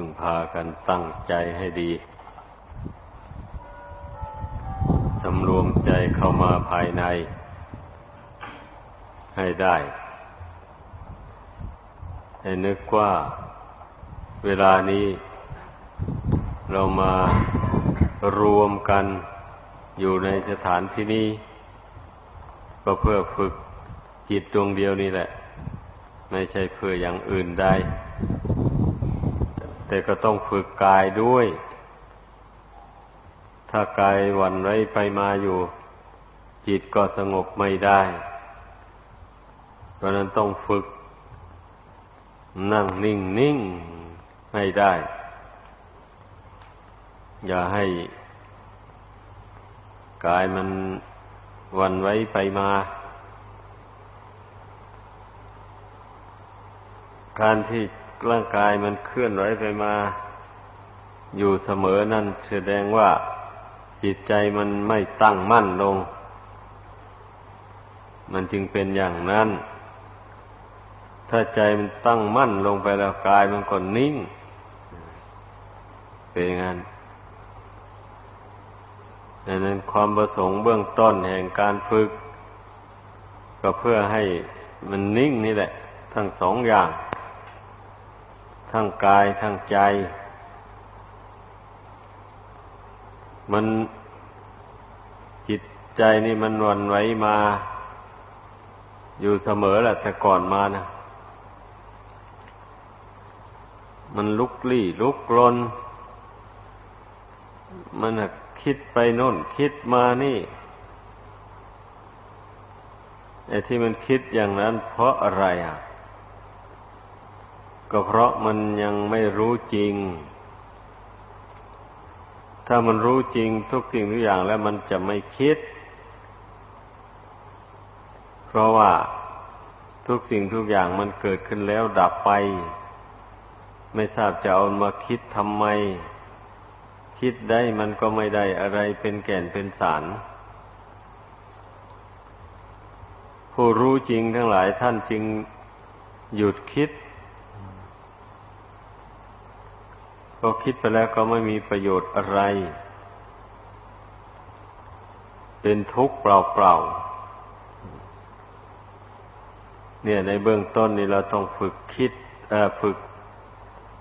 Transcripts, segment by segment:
พึ่งพากันตั้งใจให้ดีสำรวมใจเข้ามาภายใน ให้ได้ ให้นึกว่า เวลานี้ เรามารวมกันอยู่ในสถานที่นี้ ก็เพื่อฝึกจิตดวงเดียวนี่แหละ ไม่ใช่เพื่ออย่างอื่นใด แต่ก็ต้องฝึกกายด้วย ถ้ากายหวันไว้ไปมาอยู่ จิตก็สงบไม่ได้ เพราะนั้นต้องฝึก นั่งนิ่งนิ่งให้ได้ อย่าให้กายมันวันไว้ไปมา การที่ ร่างกายมันเคลื่อนไหวไปมา อยู่เสมอนั่นแสดงว่าจิตใจมันไม่ตั้งมั่นลง มันจึงเป็นอย่างนั้น ถ้าใจมันตั้งมั่นลงไปแล้วกายมันก็นิ่ง เป็นอย่างนั้นดังนั้นความประสงค์เบื้องต้นแห่งการฝึก ก็เพื่อให้มันนิ่งนี่แหละ ทั้งสองอย่าง ทั้งกายทั้งใจ มันจิตใจนี่มันวันไหวมา อยู่เสมอแหละแต่ก่อนมานะมันลุกลี้ลุกลน มันคิดไปโน่น คิดมานี่ไอ้ที่มันคิดอย่างนั้นเพราะอะไรอะ ก็เพราะมันยังไม่รู้จริง ถ้ามันรู้จริงทุกสิ่งทุกอย่างแล้วมันจะไม่คิด เพราะว่าทุกสิ่งทุกอย่างมันเกิดขึ้นแล้วดับไป ไม่ทราบจะเอามาคิดทำไม คิดได้มันก็ไม่ได้อะไรเป็นแก่นเป็นสารผู้รู้จริงทั้งหลายท่านจึงหยุดคิด ก็คิดไปแล้วก็ไม่มีประโยชน์อะไร เป็นทุกข์เปล่าๆ เนี่ยในเบื้องต้นนี่เราต้องฝึกคิดฝึก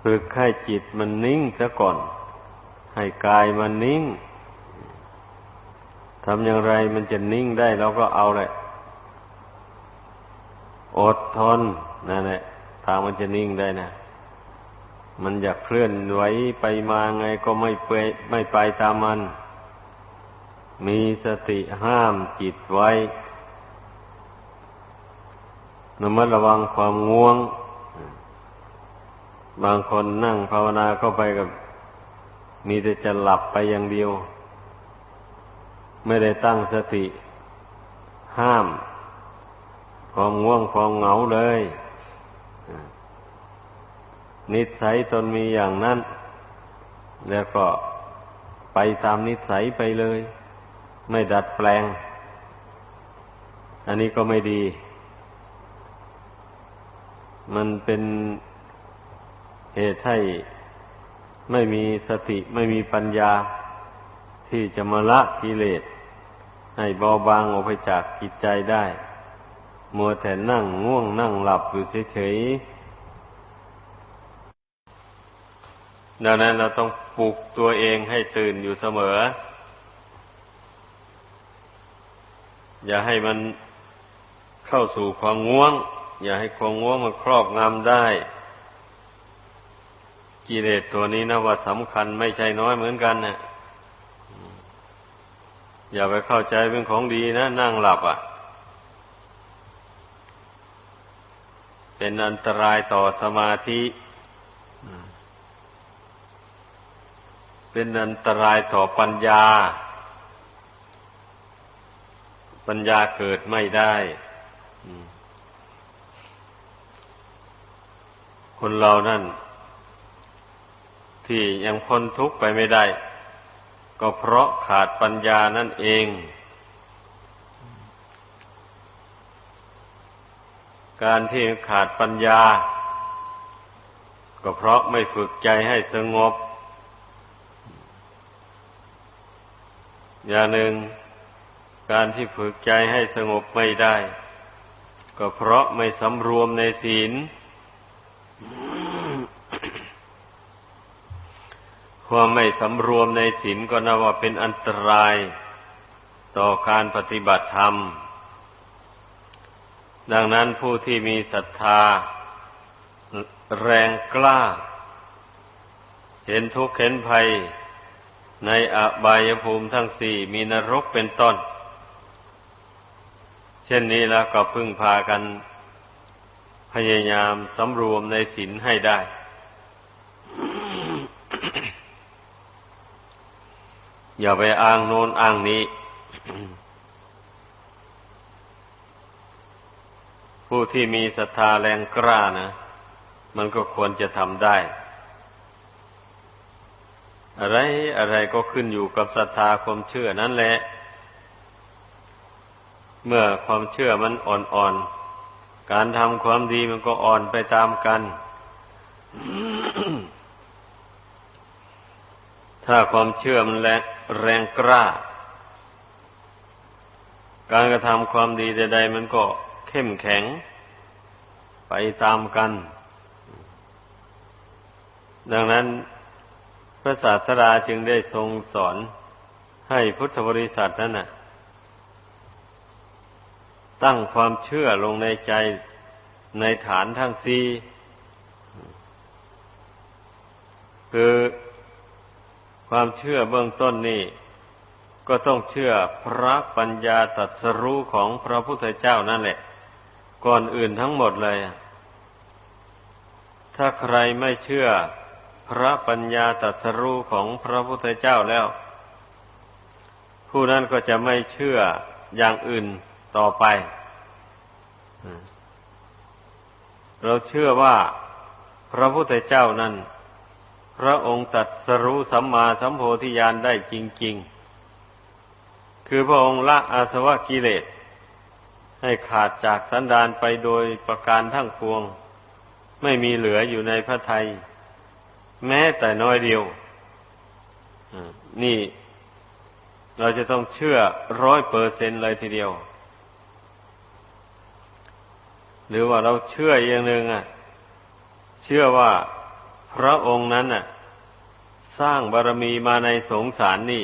ฝึกให้จิตมันนิ่งซะก่อน ให้กายมันนิ่งทำอย่างไรมันจะนิ่งได้เราก็เอาแหละ อดทนนั่นแหละทางมันจะนิ่งได้นะ มันอยากเคลื่อนไหวไปมาไงก็ไม่ไปไม่ไปตามมัน มีสติห้ามจิตไว้ระมัดระวังความง่วง บางคนนั่งภาวนาเข้าไปกับ มีแต่จะหลับไปอย่างเดียว ไม่ได้ตั้งสติ ห้าม ความง่วงความเหงาเลย นิสัยตนมีอย่างนั้น แล้วก็ไปตามนิสัยไปเลย ไม่ดัดแปลง อันนี้ก็ไม่ดี มันเป็นเหตุให้ไม่มีสติไม่มีปัญญาที่จะมาละกิเลสให้เบาบางออกไปจากกิจใจได้ มัวแต่นั่งง่วงนั่งหลับอยู่เฉยๆ ดังนั้นเราต้องปลุกตัวเองให้ตื่นอยู่เสมอ อย่าให้มันเข้าสู่ความง่วง อย่าให้ความง่วงมันครอบงำได้ กิเลสตัวนี้นะว่าสำคัญไม่ใช่น้อยเหมือนกันนะอย่าไปเข้าใจเป็นของดีนะ นั่งหลับอะ่ะ เป็นอันตรายต่อสมาธิ เป็นอันตรายต่อปัญญา ปัญญาเกิดไม่ได้ คนเรานั่น ที่ยังพ้นทุกข์ไปไม่ได้ ก็เพราะขาดปัญญานั่นเอง การที่ขาดปัญญา ก็เพราะไม่ฝึกใจให้สงบ อย่างหนึ่งการที่ฝึกใจให้สงบไม่ได้ ก็เพราะไม่สำรวมในศีล ความไม่สำรวมในศีลก็นับว่าเป็นอันตราย ต่อการปฏิบัติธรรม ดังนั้นผู้ที่มีศรัทธา แรงกล้า เห็นทุกข์เห็นภัย ในอบายภูมิทั้งสี่มีนรกเป็นต้น เช่นนี้แล้วก็พึ่งพากัน พยายามสำรวมในศีลให้ได้ อย่าไปอ้างโน้นอ้างนี้ ผู้ที่มีศรัทธาแรงกล้านะ มันก็ควรจะทำได้ อะไรอะไรก็ขึ้นอยู่กับศรัทธาความเชื่อนั่นแหละ เมื่อความเชื่อมันอ่อนๆ การทำความดีมันก็อ่อนไปตามกัน ถ้าความเชื่อมันแรงแรงกล้า การกระทำความดีใดๆมันก็เข้มแข็ง ไปตามกัน ดังนั้น ระศาสดาจึงได้ทรงสอนให้พุทธบริษัทนั้นน่ะตั้งความเชื่อลงในใจในฐานทั้งสี่คือความเชื่อเบื้องต้นนี่ก็ต้องเชื่อพระปัญญาตรัสรู้ของพระพุทธเจ้านั่นแหละ ก่อนอื่นทั้งหมดเลย ถ้าใครไม่เชื่อ พระปัญญาตรัสรู้ของพระพุทธเจ้าแล้ว ผู้นั้นก็จะไม่เชื่ออย่างอื่นต่อไป เราเชื่อว่าพระพุทธเจ้านั้น พระองค์ตัดสรู้สัมมาสัมโพธิญาณได้จริง ๆ คือพระองค์ละอาสวะกิเลส ให้ขาดจากสันดานไปโดยประการทั้งปวง ไม่มีเหลืออยู่ในพระไทย แม้แต่น้อยเดียวนี่เราจะต้องเชื่อร้อยเปอร์เซนเลยทีเดียว หรือว่าเราเชื่ออย่างหนึ่งอะ เชื่อว่าพระองค์นั้นอะ สร้างบารมีมาในสงสารนี่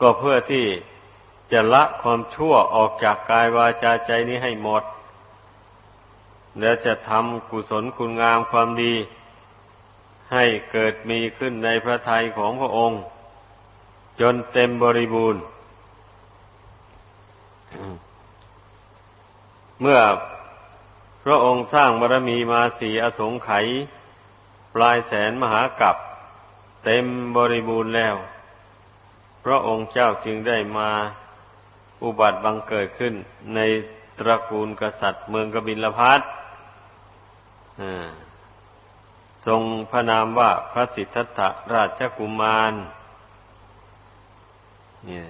ก็เพื่อที่จะละความชั่วออกจากกายวาจาใจนี้ให้หมด และจะทำกุศลคุณงามความดี ให้เกิดมีขึ้นในพระทัยของพระองค์ จนเต็มบริบูรณ์ เมื่อพระองค์สร้างบารมีมาสีอสงไขยปลายแสนมหากัปเต็มบริบูรณ์แล้ว พระองค์เจ้าจึงได้มาอุบัติบังเกิดขึ้นในตระกูลกษัตริย์เมืองกบิลพัท ทรงพระนามว่าพระสิทธัตถราชกุมารเนี่ย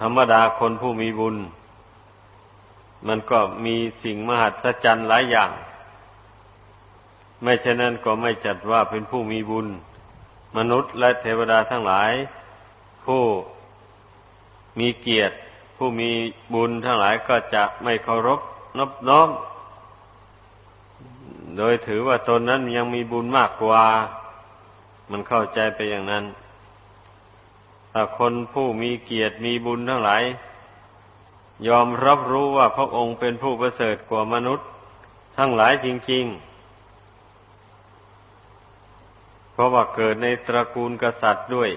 ธรรมดาคนผู้มีบุญ มันก็มีสิ่งมหัศจรรย์หลายอย่าง ไม่เช่นนั้นก็ไม่จัดว่าเป็นผู้มีบุญ มนุษย์และเทวดาทั้งหลาย ผู้มีเกียรติ ผู้มีบุญทั้งหลายก็จะไม่เคารพนบน้อม โดยถือว่าตนนั้นยังมีบุญมากกว่า มันเข้าใจไปอย่างนั้นถ้าคนผู้มีเกียรติมีบุญทั้งหลาย ยอมรับรู้ว่าพระองค์เป็นผู้ประเสริฐกว่ามนุษย์ ทั้งหลายจริง ๆ เพราะว่าเกิดในตระกูลกษัตริย์ด้วย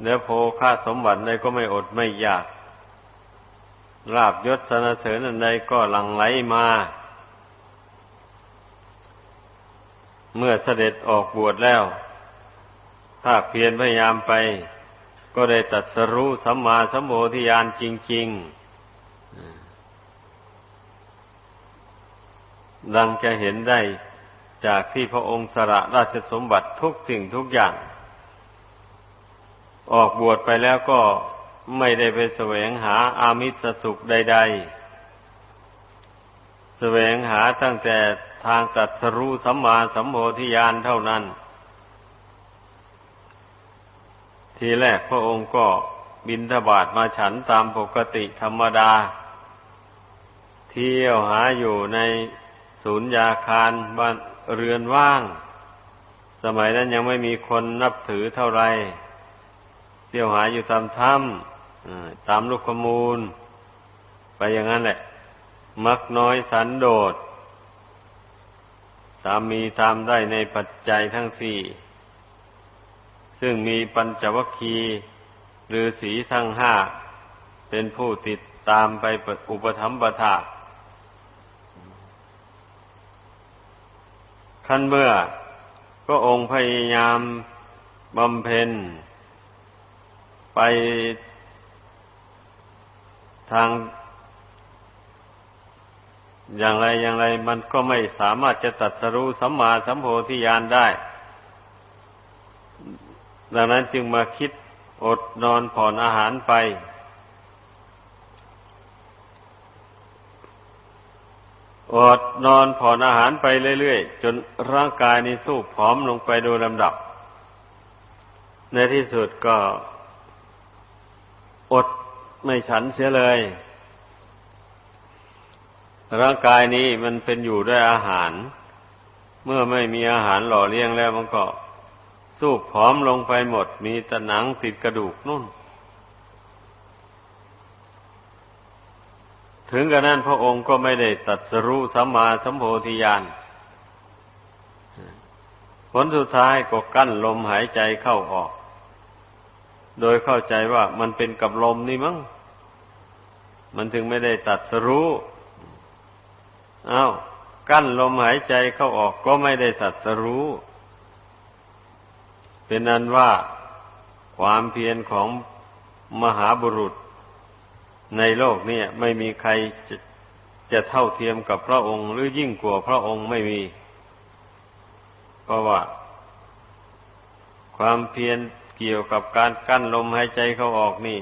เนื้อโพค่าสมบัติใดก็ไม่อดไม่อยากลาบยศสนเสริญอันใดก็หลั่งไหลมา เมื่อเสด็จออกบวชแล้ว ถ้าเพียรพยายามไป ก็ได้ตัดสรู้สัมมาสัมโพธิญาณจริง ๆ ดังจะเห็นได้จากที่พระองค์สละราชสมบัติทุกสิ่งทุกอย่าง ออกบวชไปแล้วก็ไม่ได้ไปแสวงหาอามิสสุขใด ๆ แสวงหาตั้งแต่ ทางตัดสรู้สัมมาสัมโพธิญาณเท่านั้น ทีแรกพระองค์ก็บินทบาทมาฉันตามปกติธรรมดา เที่ยวหาอยู่ในศูนย์ยาคารบ้านเรือนว่าง สมัยนั้นยังไม่มีคนนับถือเท่าไรเที่ยวหาอยู่ตามถ้ำตามลูกขมูล ไปอย่างนั้นแหละ มักน้อยสันโดษามมีตามได้ในปัจจัยทั้งสี่ ซึ่งมีปัญจวัคคีหรือสีทั้งห้า เป็นผู้ติดตามไปอุปธรรมประทาขั้นเมื่อก็องค์พยายามบำเพ็ญ ไปทาง อย่างไรอย่างไรมันก็ไม่สามารถจะตัดสรู้สัมมาสัมโพธิญาณได้ ดังนั้นจึงมาคิดอดนอนผ่อนอาหารไป อดนอนผ่อนอาหารไปเรื่อยๆ จนร่างกายนี้สู้ผอมลงไปโดยลำดับ ในที่สุดก็อดไม่ฉันเสียเลย ร่างกายนี้มันเป็นอยู่ด้วยอาหาร เมื่อไม่มีอาหารหล่อเลี้ยงแล้วมันก็สู้ผอมลงไปหมด มีแต่หนังติดกระดูกนุ่น ถึงกระนั้นพระองค์ก็ไม่ได้ตัดสรู้สัมมาสัมโพธิญาณผลสุดท้ายก็กั้นลมหายใจเข้าออก โดยเข้าใจว่ามันเป็นกับลมนี่มั้ง มันถึงไม่ได้ตัดสรู้ อา้าวกั้นลมหายใจเข้าออกก็ไม่ได้สัตสรู้ เป็นนั้นว่าความเพียรของมหาบุรุษ ในโลกนี้ไม่มีใครจะจะเท่าเทียมกับพระองค์หรือยิ่งกว่าพระองค์ไม่มี เพราะว่า ความเพียรเกี่ยวกับการกั้นลมหายใจเข้าออกนี่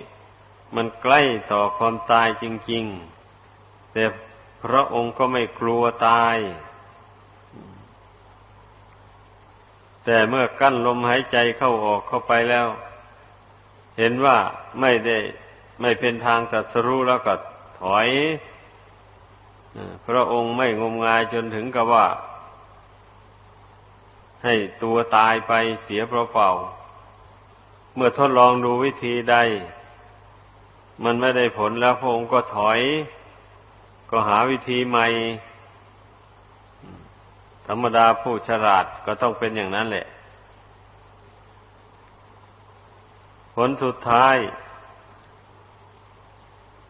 มันใกล้ต่อความตายจริง ๆ แต่ พระองค์ก็ไม่กลัวตาย แต่เมื่อกั้นลมหายใจเข้าออกเข้าไปแล้ว เห็นว่าไม่ได้ไม่เป็นทางตัดสรู้แล้วก็ถอยพระองค์ไม่งมงายจนถึงกับว่า ให้ตัวตายไปเสียเปล่าๆเมื่อทดลองดูวิธีใด มันไม่ได้ผลแล้วพระองค์ก็ถอย ก็หาวิธีใหม่ ธรรมดาผู้ฉลาดก็ต้องเป็นอย่างนั้นแหละ ผลสุดท้าย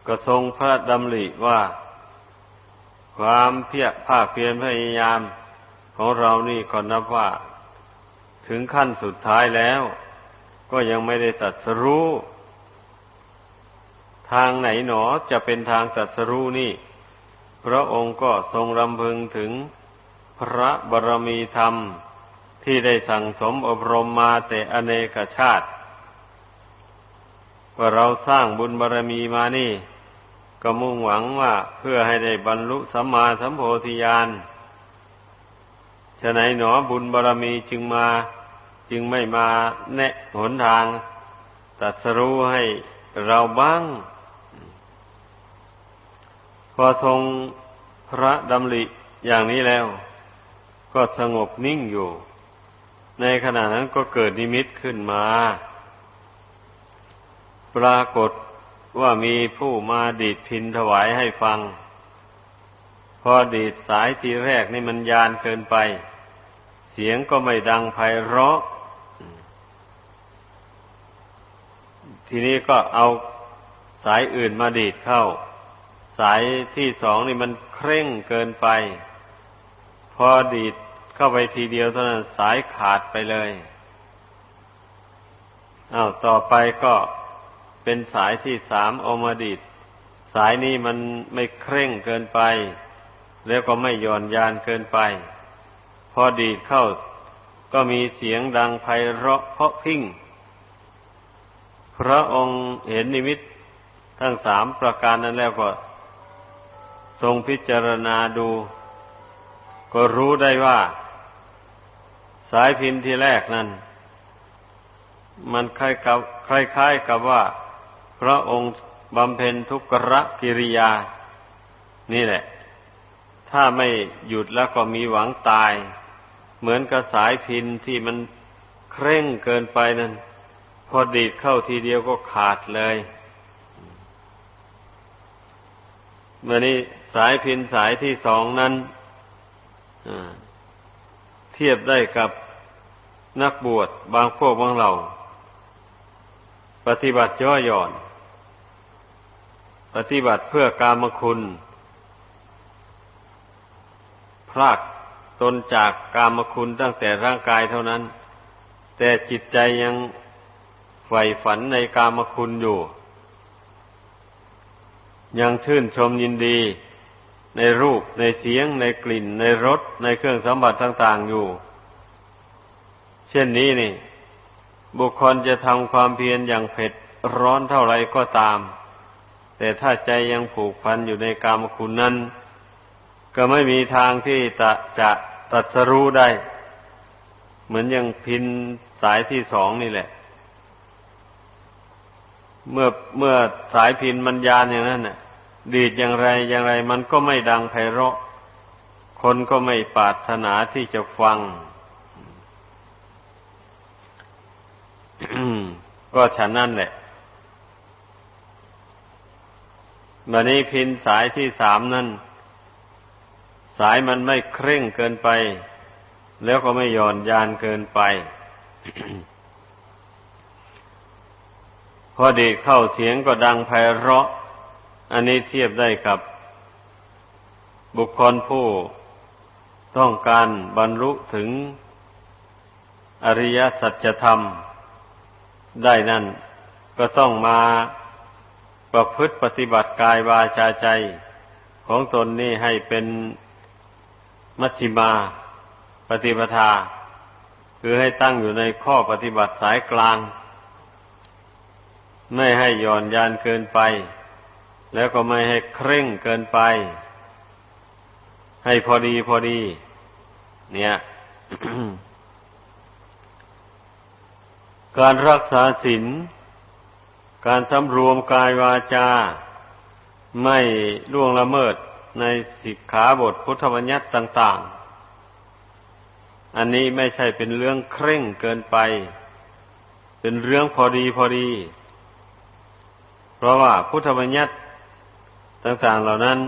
ก็ทรงพระดำริว่า ความเพียรภาคเพียรพยายาม ของเรานี่ก็นับว่า ถึงขั้นสุดท้ายแล้ว ก็ยังไม่ได้ตัดสรู้ทางไหนหนอจะเป็นทางตัดสรู้นี่ พระองค์ก็ทรงรำพึงถึงพระบรมีธรรมที่ได้สั่งสมอบรมมาแต่อเนกชาติว่าเราสร้างบุญบารมีมานี่ ก็มุ่งหวังว่าเพื่อให้ได้บรรลุสัมมาสัมโพธิญาณฉะไหนหนอบุญบารมีจึงมาจึงไม่มาแนะหนทางตัดสรู้ให้เราบ้าง พอทรงพระดำริอย่างนี้แล้ว ก็สงบนิ่งอยู่ ในขณะนั้นก็เกิดนิมิตขึ้นมา ปรากฏว่ามีผู้มาดีดพินถวายให้ฟัง พอดีดสายทีแรกนี่มันยานเกินไป เสียงก็ไม่ดังไพเราะ ทีนี้ก็เอาสายอื่นมาดีดเข้า สายที่สองนี่มันเคร่งเกินไป พอดีดเข้าไปทีเดียวเท่านั้นสายขาดไปเลยอา้าวต่อไปก็เป็นสายที่สามอมาดีดสายนี้มันไม่เคร่งเกินไป แล้วก็ไม่หย่อนยานเกินไป พอดีดเข้าก็มีเสียงดังไพเราะเพาะพิ้งพระองค์เห็นนิมิตทั้งสามประการนั้นแล้วก็ ทรงพิจารณาดู ก็รู้ได้ว่า สายพินที่แรกนั้น มันคล้ายกับคล้ายๆกับว่า พระองค์บำเพ็ญทุกขะกิริยา นี่แหละ ถ้าไม่หยุดแล้วก็มีหวังตาย เหมือนกับสายพินที่มันเคร่งเกินไปนั้น พอดีดเข้าทีเดียวก็ขาดเลย เมื่อนี้สายพินสายที่สองนั้นเทียบได้กับนักบวชบางพวกบางเหล่า ปฏิบัติย่อหย่อน ปฏิบัติเพื่อกามคุณ พลากตนจากกามคุณตั้งแต่ร่างกายเท่านั้น แต่จิตใจยังใฝ่ฝันในกามคุณอยู่ ยังชื่นชมยินดี ในรูปในเสียง ในกลิ่น ในรสในเครื่องสัมผัสต่าง ๆอยู่ เช่นนี้นี่ บุคคลจะทำความเพียรอย่างเผ็ดร้อนเท่าไรก็ตาม แต่ถ้าใจยังผูกพันอยู่ในกามคุณนั้น ก็ไม่มีทางที่จะจะตัดสรู้ได้ เหมือนอย่างพินสายที่สองนี่แหละ เมื่อเมื่อสายพินมันยานอย่างนั้นน่ะ ดีดอย่างไรอย่างไร มันก็ไม่ดังไพเราะ คนก็ไม่ปรารถนาที่จะฟังก็ฉันนั่นแหละบันนี้พินสายที่สามนั้นสายมันไม่เคร่งเกินไป แล้วก็ไม่หย่อนยานเกินไป พอดีเข้าเสียงก็ดังไพเราะ อันนี้เทียบได้กับ บุคคลผู้ต้องการบรรลุถึงอริยสัจธรรม ได้นั่นก็ต้องมาประพฤติปฏิบัติกายวาจาใจ ของตนนี่ให้เป็นมัชฌิมาปฏิปทา คือให้ตั้งอยู่ในข้อปฏิบัติสายกลาง ไม่ให้หย่อนยานเกินไป แล้วก็ไม่ให้เคร่งเกินไป ให้พอดีพอดี เนี่ย การรักษาศีลการสำรวมกายวาจา ไม่ล่วงละเมิดในสิกขาบทพุทธบัญญัติต่าง ๆ อันนี้ไม่ใช่เป็นเรื่องเคร่งเกินไป เป็นเรื่องพอดีพอดี เพราะว่าพุทธบัญญัติต่างๆเหล่านั้น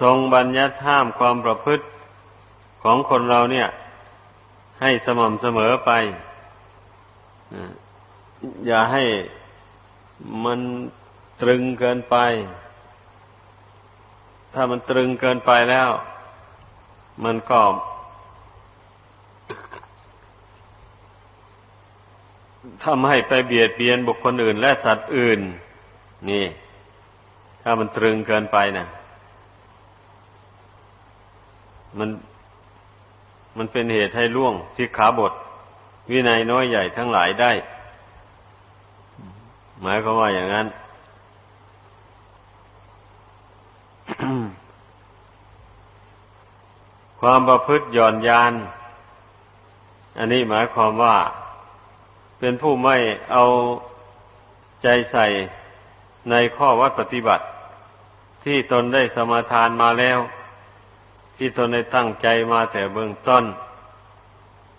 ทรงบัญญัติห้ามความประพฤติของคนเราเนี่ย ให้สม่ำเสมอไป อย่าให้มันตรึงเกินไป ถ้ามันตรึงเกินไปแล้ว มันก็ ทำให้ไปเบียดเบียนบุคคลอื่น และสัตว์อื่น นี่ ถ้ามันตรึงเกินไปนะมันมันเป็นเหตุให้ล่วงสิกขาบท วินัยน้อยใหญ่ทั้งหลายได้ หมายความว่าอย่างนั้น ความประพฤติหย่อนยาน อันนี้หมายความว่า เป็นผู้ไม่เอาใจใส่ในข้อวัดปฏิบัติ ที่ตนได้สมาทานมาแล้ว ที่ตนได้ตั้งใจมาแต่เบื้องต้น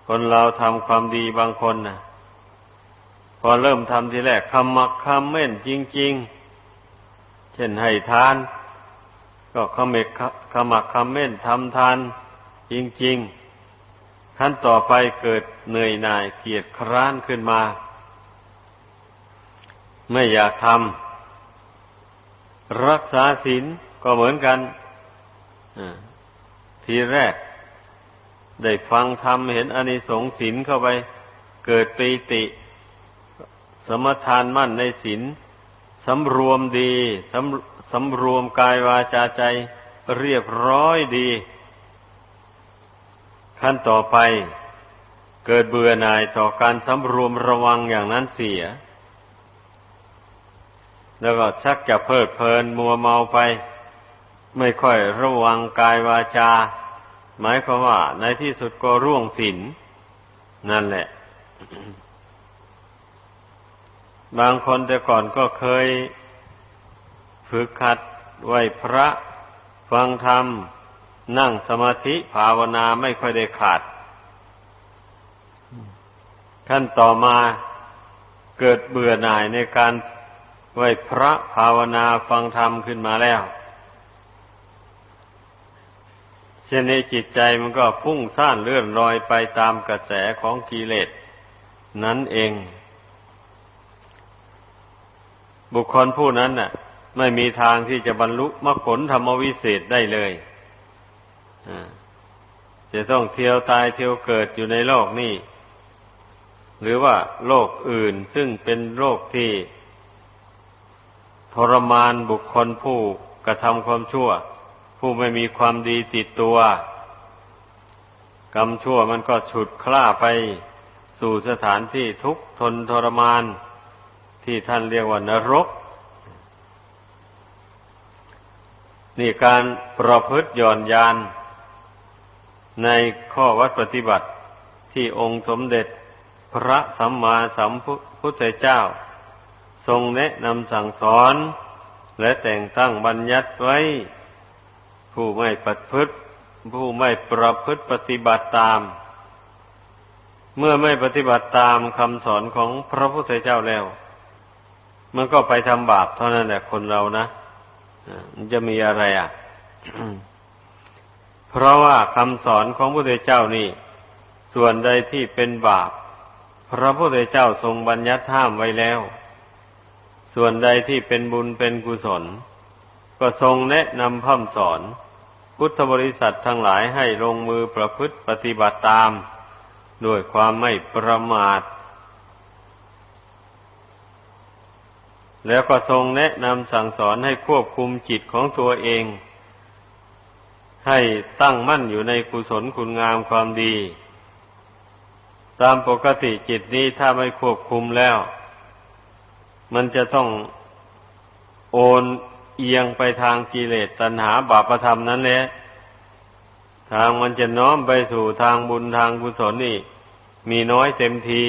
คนเราทำความดีบางคนนะพอเริ่มทำทีแรกคำมักคำเม่นจริง ๆ เช่นให้ทาน ก็ขมกขมักคำเม่นทำทานจริง ๆ ขั้นต่อไปเกิดเหนื่อยหน่ายเกียจคร้านขึ้นมา ไม่อยากทำรักษาศีลก็เหมือนกันทีแรก ได้ฟังธรรมเห็นอนิสงส์ศีลเข้าไป เกิดปีติ สมทานมั่นในศีลสำรวมดีสำสำรวมกายวาจาใจเรียบร้อยดี ขั้นต่อไปเกิดเบื่อหน่ายต่อการสำรวมระวังอย่างนั้นเสีย แล้วก็ชักจะเพลิดเพลินมัวเมาไป ไม่ค่อยระวังกายวาจา หมายความว่า ในที่สุดก็ร่วงศีลนั่นแหละ บางคนแต่ก่อนก็เคยฝึกขัดไหวพระ ฟังธรรม นั่งสมาธิภาวนาไม่ค่อยได้ขาด ขั้นต่อมาเกิดเบื่อหน่ายในการไหวพระภาวนาฟังธรรมขึ้นมาแล้วเช่นในจิตใจมันก็พุ่งซ่านเลื่อนลอยไปตามกระแสของกิเลสนั้นเอง บุคคลผู้นั้นน่ะ ไม่มีทางที่จะบรรลุมรรคผลธรรมวิเศษได้เลย จะต้องเที่ยวตายเที่ยวเกิดอยู่ในโลกนี้ หรือว่าโลกอื่นซึ่งเป็นโลกที่ ทรมานบุคคลผู้กระทำความชั่ว ผู้ไม่มีความดีติดตัว กรรมชั่วมันก็ฉุดคล้าไปสู่สถานที่ทุกทนทรมาน ที่ท่านเรียกว่านรกนี่การประพฤติหย่อนยาน ในข้อวัดปฏิบัติที่องค์สมเด็จพระสัมมาสัมพุทธเจ้า ทรงแนะนำสั่งสอน และแต่งตั้งบัญญัติไว้ ผู้ไม่ปฏิพฤติ ผู้ไม่ประพฤติปฏิบัติตาม เมื่อไม่ปฏิบัติตามคำสอนของพระพุทธเจ้าแล้ว มันก็ไปทำบาปเท่านั้นแหละคนเรานะมันจะมีอะไรอะ เพราะว่าคำสอนของพระพุทธเจ้านี่ ส่วนใดที่เป็นบาป พระพุทธเจ้าทรงบัญญัติห้ามไว้แล้ว ส่วนใดที่เป็นบุญเป็นกุศล ก็ทรงแนะนำพ่ำสอน พุทธบริษัททั้งหลายให้ลงมือประพฤติปฏิบัติตาม ด้วยความไม่ประมาท แล้วก็ทรงแนะนำสั่งสอนให้ควบคุมจิตของตัวเอง ให้ตั้งมั่นอยู่ในกุศลคุณงามความดี ตามปกติจิตนี้ถ้าไม่ควบคุมแล้ว มันจะต้องโอนเอียงไปทางกิเลสตัณหาบาปธรรมนั้นแหละทางมันจะน้อมไปสู่ทางบุญทางกุศลนี่ มีน้อยเต็มที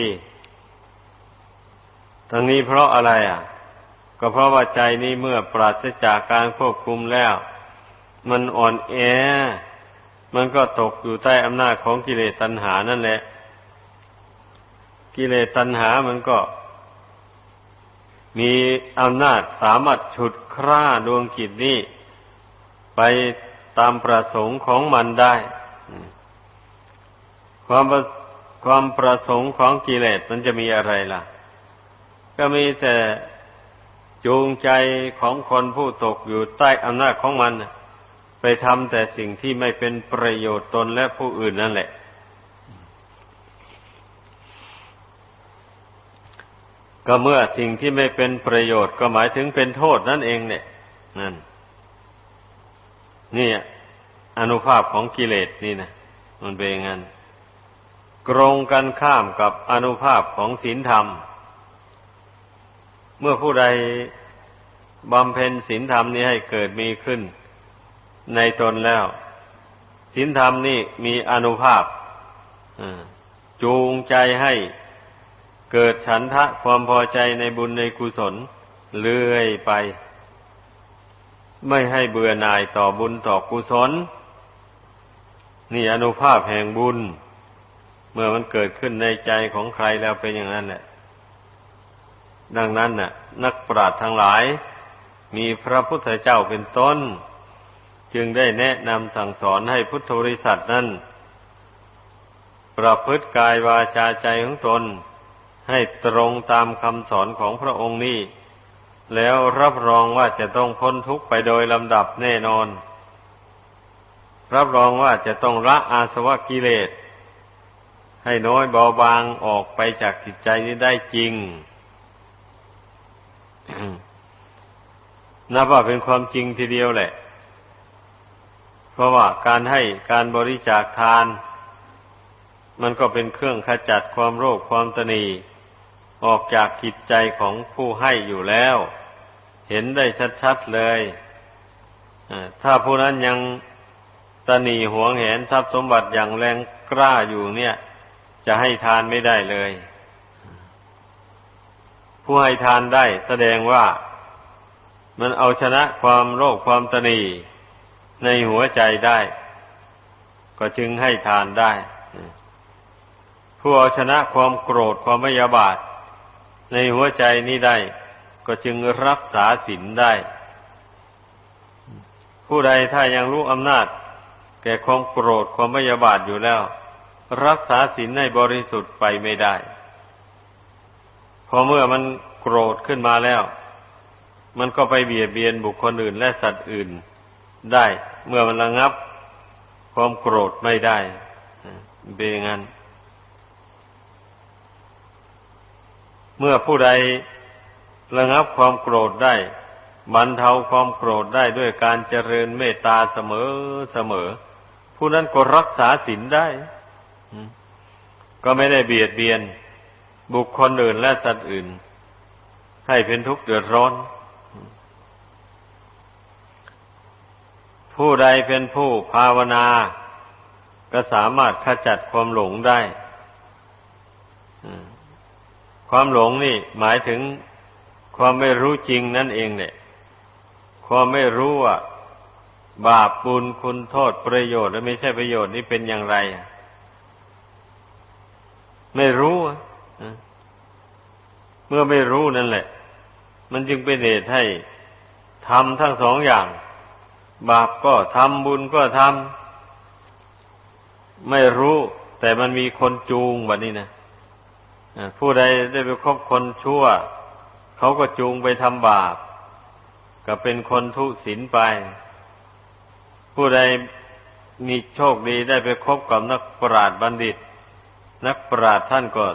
ทั้งนี้เพราะอะไรอะ ก็เพราะว่าใจนี้เมื่อปราศจากการควบคุมแล้ว มันอ่อนแอ มันก็ตกอยู่ใต้อำนาจของกิเลสตัณหานั่นแหละ กิเลสตัณหามันก็ มีอำนาจสามารถฉุดคร่าดวงกิจนี้ ไปตามประสงค์ของมันได้ ความความประสงค์ของกิเลสมันจะมีอะไรล่ะ ก็มีแต่จูงใจของคนผู้ตกอยู่ใต้อำนาจของมัน ไปทำแต่สิ่งที่ไม่เป็นประโยชน์ตนและผู้อื่นนั่นแหละ ก็เมื่อสิ่งที่ไม่เป็นประโยชน์ก็หมายถึงเป็นโทษนั่นเองเนี่ย นั่น นี่อนุภาพของกิเลสนี่นะมันเป็นอย่างนั้นกรงกันข้ามกับอนุภาพของศีลธรรม เมื่อผู้ใดบำเพ็ญศีลธรรมนี้ให้เกิดมีขึ้น ในตนแล้วศีลธรรมนี่มีอนุภาพจูงใจให้เกิดฉันทะความพอใจในบุญในกุศลเลื่อยไป ไม่ให้เบื่อหน่ายต่อบุญต่อกุศล นี่อนุภาพแห่งบุญ เมื่อมันเกิดขึ้นในใจของใครแล้วเป็นอย่างนั้นแหละ ดังนั้นน่ะ นักปราชญ์ทั้งหลาย มีพระพุทธเจ้าเป็นต้น จึงได้แนะนำสั่งสอนให้พุทธบริษัทนั้น ประพฤติกายวาจาใจของตน ให้ตรงตามคำสอนของพระองค์นี้ แล้วรับรองว่าจะต้องพ้นทุกข์ไปโดยลำดับแน่นอน รับรองว่าจะต้องละอาสวะกิเลส ให้น้อยเบาบางออกไปจากจิตใจนี้ได้จริงนับว่าเป็นความจริงทีเดียวแหละ เพราะว่าการให้การบริจาคทาน มันก็เป็นเครื่องขจัดความโรคความตนีออกจากจิตใจของผู้ให้อยู่แล้ว เห็นได้ชัดๆเลยถ้าผู้นั้นยังตนีหวงแหนทรัพย์สมบัติอย่างแรงกล้าอยู่เนี่ย จะให้ทานไม่ได้เลย ผู้ให้ทานได้แสดงว่ามันเอาชนะความโลภความตนี ในหัวใจได้ ก็จึงให้ทานได้ ผู้เอาชนะความโกรธความไม่ยาบาท ในหัวใจนี้ได้ ก็จึงรักษาศีลได้ ผู้ใดถ้ายังรู้อำนาจ แก่ความโกรธความไม่ยาบาทอยู่แล้ว รักษาศีลให้บริสุทธิ์ไปไม่ได้พอเมื่อมันโกรธขึ้นมาแล้ว มันก็ไปเบียดเบียนบุคคลอื่นและสัตว์อื่น ได้ เมื่อมันระงับ ความโกรธไม่ได้เบงันเมื่อผู้ใดระงับความโกรธได้บรรเทาความโกรธได้ด้วยการเจริญเมตตาเสมอเสมอ ผู้นั้นก็รักษาศีลได้ ก็ไม่ได้เบียดเบียน บุคคลอื่นและสัตว์อื่น ให้เป็นทุกข์เดือดร้อน ผู้ใดเป็นผู้ภาวนา ก็สามารถขจัดความหลงได้ความหลงนี่หมายถึงความไม่รู้จริงนั่นเองเนี่ยความไม่รู้ว่าบาปบุญคุณโทษประโยชน์และไม่ใช่ประโยชน์นี่เป็นอย่างไร ไม่รู้เมื่อไม่รู้นั่นแหละ มันจึงเป็นเหตุให้ทำทั้งสองอย่าง บาปก็ทำบุญก็ทำไม่รู้ แต่มันมีคนจูงแบบนี้นะผู้ใดได้ไปคบคนชั่ว เขาก็จูงไปทำบาป ก็เป็นคนทุศีลไป ผู้ใดมีโชคดีได้ไปคบกับนักปราชญ์บัณฑิต นักปราชญ์ท่านก็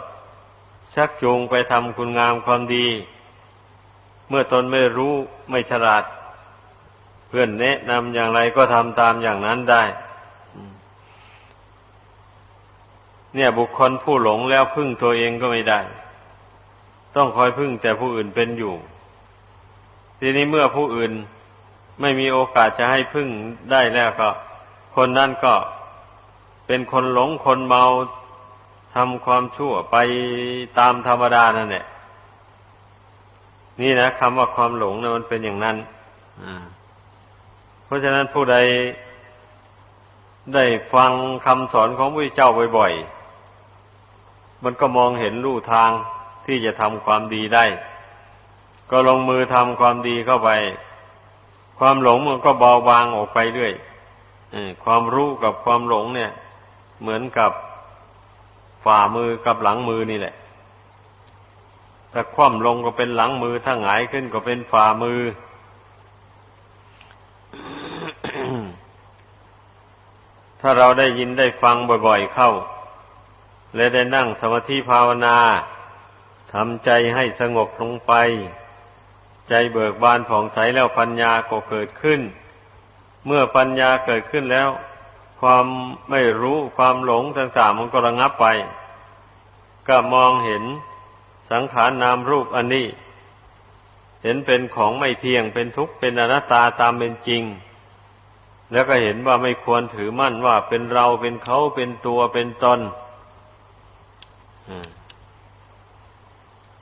ชักจูงไปทำคุณงามความดี เมื่อตนไม่รู้ไม่ฉลาด เพื่อนแนะนำอย่างไรก็ทำตามอย่างนั้นได้ เนี่ยบุคคลผู้หลงแล้วพึ่งตัวเองก็ไม่ได้ ต้องคอยพึ่งแต่ผู้อื่นเป็นอยู่ ทีนี้เมื่อผู้อื่นไม่มีโอกาสจะให้พึ่งได้แล้วก็ คนนั้นก็เป็นคนหลงคนเมาทำความชั่วไปตามธรรมดานั่นแหละนี่นะคำว่าความหลงนะมันเป็นอย่างนั้นเพ ราะฉะนั้นผู้ใดได้ฟังคำสอนของพระเจ้าบ่อยๆ มันก็มองเห็นลู่ทางที่จะทำความดีได้ ก็ลงมือทำความดีเข้าไป ความหลงมันก็เบาบางออกไปเรื่อยความรู้กับความหลงเนี่ย เหมือนกับฝ่ามือกับหลังมือนี่แหละถ้าคว่ำลงก็เป็นหลังมือถ้าหงายขึ้นก็เป็นฝ่ามือ ถ้าเราได้ยินได้ฟังบ่อยๆเข้า และได้นั่งสมาธิภาวนาทำใจให้สงบลงไป ใจเบิกบานผ่องใสแล้วปัญญาก็เกิดขึ้น เมื่อปัญญาเกิดขึ้นแล้ว ความไม่รู้ความหลงต่างๆมันก็ระงับไป ก็มองเห็นสังขารนามรูปอันนี้ เห็นเป็นของไม่เที่ยงเป็นทุกข์เป็นอนัตตาตามเป็นจริง แล้วก็เห็นว่าไม่ควรถือมั่นว่าเป็นเราเป็นเขาเป็นตัวเป็นตน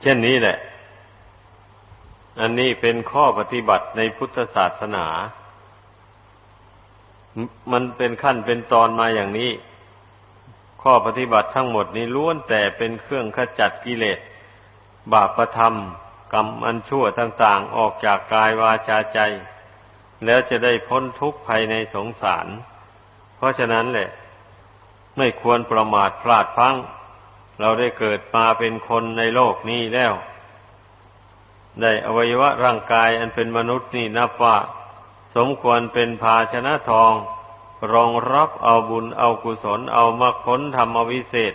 เช่นนี้แหละ อันนี้เป็นข้อปฏิบัติในพุทธศาสนา มันเป็นขั้นเป็นตอนมาอย่างนี้ ข้อปฏิบัติทั้งหมดนี้ล้วนแต่เป็นเครื่องขจัดกิเลส บาปประธรรม กรรมอันชั่วต่าง ๆ ออกจากกายวาจาใจ แล้วจะได้พ้นทุกข์ภายในสงสาร เพราะฉะนั้นแหละ ไม่ควรประมาทพลาดพังเราได้เกิดมาเป็นคนในโลกนี้แล้ว ได้อวัยวะร่างกายอันเป็นมนุษย์นี่นับว่า สมควรเป็นภาชนะทอง รองรับเอาบุญเอากุศลเอามรรคผลธรรมวิเศษ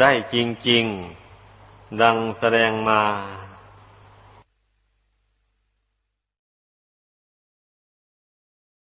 ได้จริง ๆ ดังแสดงมา